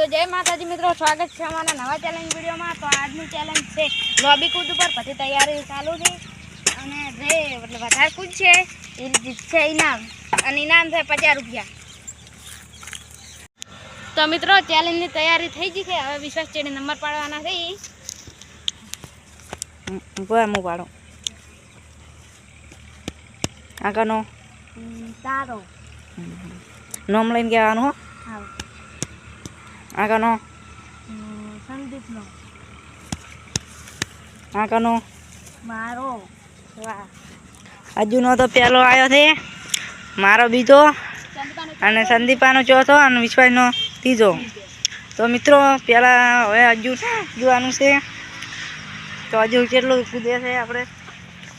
તો જય માતાજી મિત્રો સ્વાગત છે અમારા નવા ચેલેન્જ વિડીયોમાં. તો આજનું ચેલેન્જ છે લોબી કૂદ ઉપર. પછી તૈયારી ચાલુ છે. અને જે વધારે કૂદ છે એ જીતશે ઇનામ અને ઇનામ છે પચાસ રૂપિયા. તો મિત્રો ચેલેન્જની તૈયારી થઈ ગઈ છે. હવે વિશ્વાસ ચેડી નંબર પાડવાના છે હું પાડો. આગળનો. તારો. નોમ લઈને કહેવાનું હો. હા હમ, સંદીપનો આગળનો મારો. હજુનો તો પહેલો આવ્યો છે. મારો બીજો. અને સંદીપાનો ચોથો અને વિશ્વાસનો ત્રીજો. તો મિત્રો પહેલાં હવે હજુ જોવાનું છે. તો હજુ કેટલું કૂદે છે આપણે.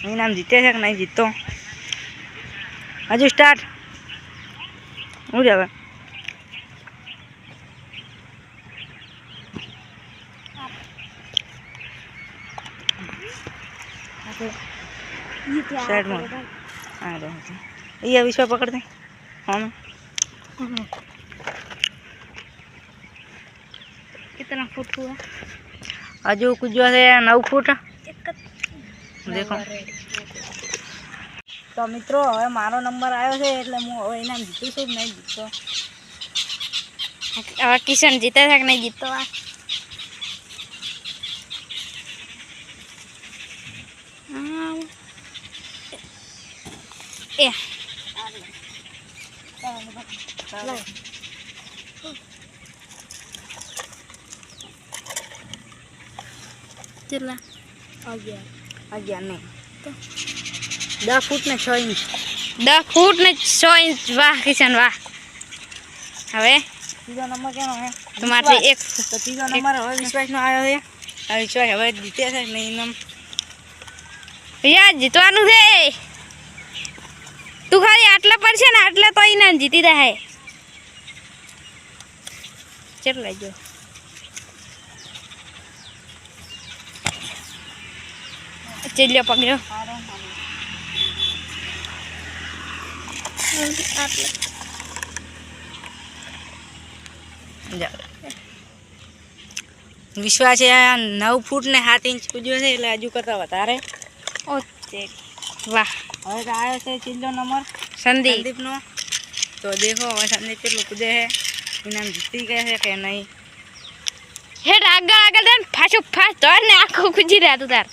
ઇનામ જીતે છે કે નહીં જીતતો? હજુ સ્ટાર્ટ શું છે હવે સાઈડમાં હા રહે છે અહીંયા વિશ્વા પકડ દે હા कितना फुट हुआ હજુ કૂદવા છે નવ ફૂટ દેખો તો મિત્રો હવે મારો નંબર આવ્યો છે એટલે હું હવે ઇનામ જીતું છું કે નહીં જીતતો હવે કિશન જીતે છે કે નહીં જીતતો આ કેટલા? અગિયાર. અગિયાર નહીં. દસ ફૂટ ને છ ઇંચ. દસ ફૂટ ને છ ઇંચ. વાહ કિશન વાહ. હવે? ત્રીજો નંબર કેનો હે? તમારથી એક તો ત્રીજો નંબર હવે વિશ્વાસનો આવ્યો છે આ વિશ્વાસ હવે જીતે છે નહીં યાર જીતવાનું છે. તું ખાલી આટલા પર છે ને આટલા તો ના જીતી જાય કેટલા લાગ્યો ચેલ્યો પકડ્યો. વિશ્વાસ નવ ફૂટ ને સાત ઇંચ પૂજ્યો છે એટલે હજુ કરતાં વધારે. ઓકે. વાહ. હવે તો આવ્યો છે છેલ્લો નંબર. સંદીપ. સંદીપનો. તો દેખો હવે સંદીપ કેટલું કૂદે છે. ઇનામ જીતી ગયા છે કે નહીં? હેડ આગળ આગળ દે ફાછું ફાસ તો ને આખું કૂજી રહ્યા તું તાર.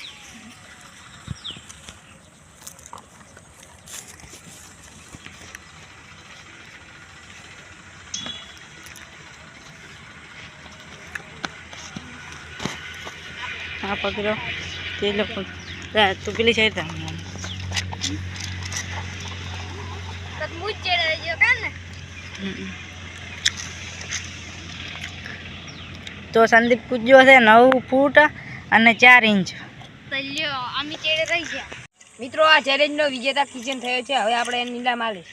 હા પકડો. તે લોકો તું પેલી સાઈડ થા તો સંદીપ કૂદ્યો છે નવ ફૂટ અને ચાર ઇંચ. ચેડે મિત્રો આ ચેલેન્જનો વિજેતા કિચન થયો છે. હવે આપણે એને નીલામ આલીશ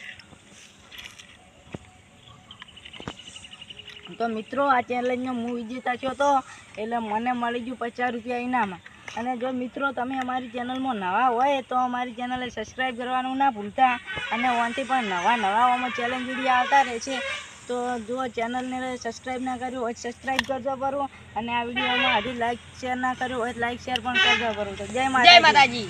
તો મિત્રો આ ચેલેન્જનો હું વિજેતા છો તો એટલે મને મળી ગયું પચાસ રૂપિયા ઇનામ. અને જો મિત્રો, તમે અમારી ચેનલમાં નવા હોય તો અમારી ચેનલને સબસ્ક્રાઈબ કરવાનું ના ભૂલતા અને ઓનથી પણ નવા નવા આમાં ચેલેન્જ વીડિયો આવતા રહે છે. તો જો ચેનલને સબસ્ક્રાઈબ ના કર્યું હોય સબસ્ક્રાઈબ કરજો પરું અને આ વિડીયોમાં હજી લાઈક શેર ના કર્યું હોય લાઈક શેર પણ કરજો પરું જય માતાજી.